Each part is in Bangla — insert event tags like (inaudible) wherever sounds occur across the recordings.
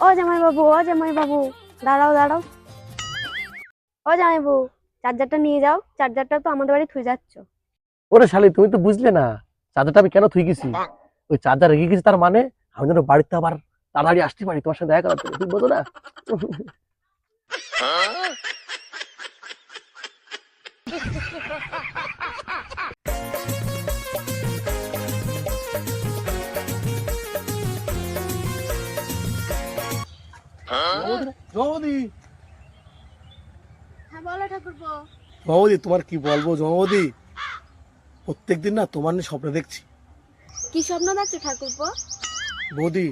ও জামাই বাবু ও জামাই বাবু দাঁড়াও দাঁড়াও। ও জামাই বাবু চার্জারটা নিয়ে যাও চার্জারটা তো আমাদের বাড়ি থুই যাচ্ছ। ওরে শালি তুমি তো বুঝলে না চার্জারটা আমি কেন থুই গেছি? ওই চার্জার রেখে গেছি তার মানে আমি যেন বাড়িতে আবার তাড়াতাড়ি আসতে পারি তোমার সাথে দেখা করার জন্য। তুমি বোঝো না জমাবদি হ্যাঁ বলো ঠাকুরপো। জমাবদি তোমার কি বলব জমাবদি প্রত্যেকদিন না তোমার নিয়ে স্বপ্ন দেখছি। কি স্বপ্ন দেখছ ঠাকুরপো? বৌদি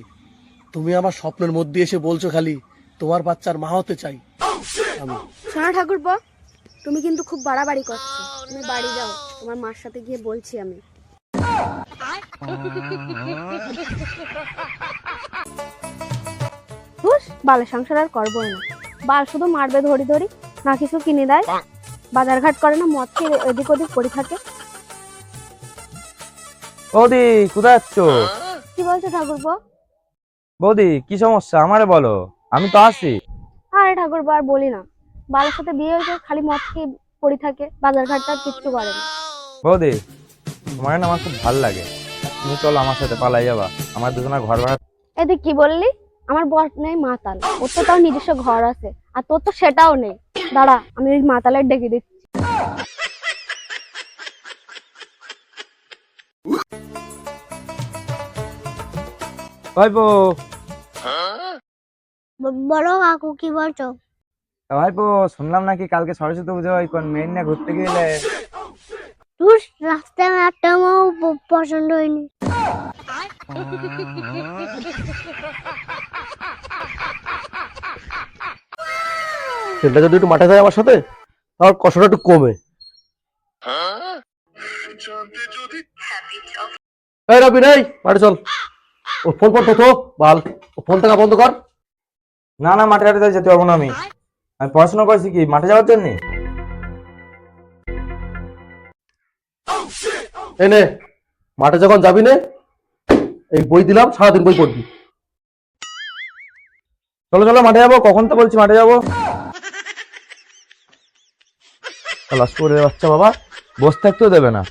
তুমি আমার স্বপ্নের মধ্যে এসে বলছো খালি তোমার বাচ্চার মা হতে চাই। আমি শোনো ঠাকুরপো তুমি কিন্তু খুব বাড়াবাড়ি করছ। তুমি বাড়ি যাও তোমার মার সাথে গিয়ে বলছি আমি। হুস বালের সংসার আর করব না। বাল শুধু মারবে ধরি ধরি না কিছু কিনে দেয়। বাজার ঘাট করে না মদ খেয়ে এদিক ওদিক পড়ে থাকে। বৌদি কোথায় যাচ্ছ? কি বলছো ঠাকুরপো? বৌদি কি সমস্যা? আমারে বলো। আমি তো আছি। আরে ঠাকুরপো আর বলি না। বালের সাথে বিয়ে হয়েছে খালি মদ খেয়ে পড়ে থাকে বাজার ঘাটটা আর কিচ্ছু করে না। বৌদি তোমার না আমার খুব ভালো লাগে। তুমি চলো আমার সাথে পালাই যাবা। আমার দুজনের ঘর ভাড়া এদিক কি বললি? আমার বর নেই মাতাল ওর তো তাও নিজস্ব ঘর আছে। আর তোর তো সেটাও নেই। দাঁড়া আমি ওই মাতালের ডেকে দিচ্ছি। ভাইপো বলো কাকু কি বলছো? ভাইপো শুনলাম নাকি কালকে সরস্বতী পুজো ওই কোন মেয়ের নিয়ে ঘুরতে গেলে? তুই রাস্তায় একটা পছন্দ হয়নি। ছেলেটা যদি একটু মাঠে যায় আমার সাথে তাহলে কষ্টটা একটু কমে। এই রবি নেই মাঠে চল। ও ফোন কর তো বাল। ও ফোন থাকা বন্ধ কর। না না মাঠে ঘাটে যেতে পারব না আমি। আমি পড়াশোনা করছি কি মাঠে যাওয়ার জন্য? এই নে মাঠে যখন যাবি নে এই বই দিলাম সারাদিন বই পড়বি। চলো চলো মাঠে যাব কখন তো বলছি মাঠে যাব। করে বাচ্চা বাবা বসে থাকতেও দেবে না।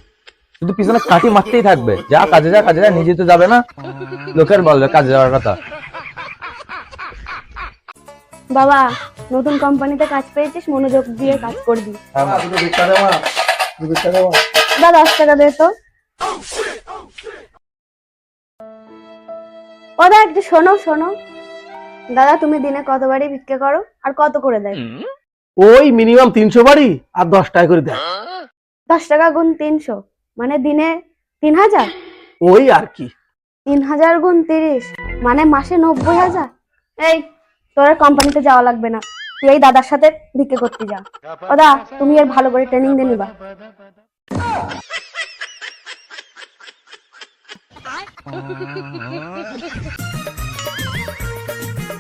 শুধু পিছনে কাঠি মারতেই থাকবে। যা কাজে যা কাজে যা নিজে তো যাবে না। লোকের বলবে কাজে যাওয়ার কথা। বাবা নতুন কোম্পানিতে কাজ পেয়েছিস মনোযোগ দিয়ে কাজ করবি। দুটো ভিক্ষা দে মা। দুটো ভিক্ষা দে মা বা দশ টাকা দে তো। ও দা একটু শোনো শোনো। দাদা তুমি দিনে কতবারই ভিক্ষে করো? আর কত করে দেয়? ওই মিনিমাম তিনশো বাড়ি আর দশ টাকা করে দেয়। দশ টাকা গুণ তিনশো মানে দিনে তিন হাজার? ওই আর কি। তিন হাজার গুণ তিরিশ মানে মাসে নব্বই হাজার? এই তোর কোম্পানিতে যাওয়া লাগবে না। তুই এই দাদার সাথে ভিক্ষে করতে যা। ও দা তুমি এর ভালো করে ট্রেনিং দিয়ে নিবা। (laughs)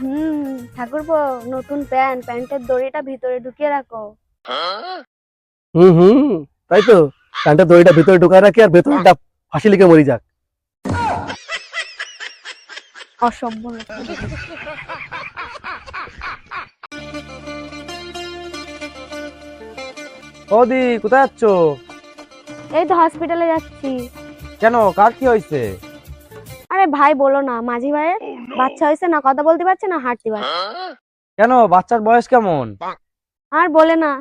হুম ঠাকুরপো নতুন প্যান্ট প্যান্টের দড়িটা ভিতরে ঢুকিয়ে রাখো। হুম হুম তাই তো প্যান্টের দড়িটা ভিতরে ঢুকায় রাখি আর ভেতরটা ফাঁসি লিখে মরি যাক। অসভ্য। বৌদি কোথায় যাচ্ছ? এই তো হসপিটালে যাচ্ছি। কেন কার কি হয়েছে? আরে ভাই বলো না মাঝি ভাইয়ের? বাচ্চা হয়েছে না কথা বলতে পারছে না হাঁটতে পারছে। কেন? বাচ্চার বয়স কেমন? আর বলে না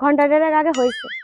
ঘণ্টা দেড়ের আগে হয়েছে। (laughs)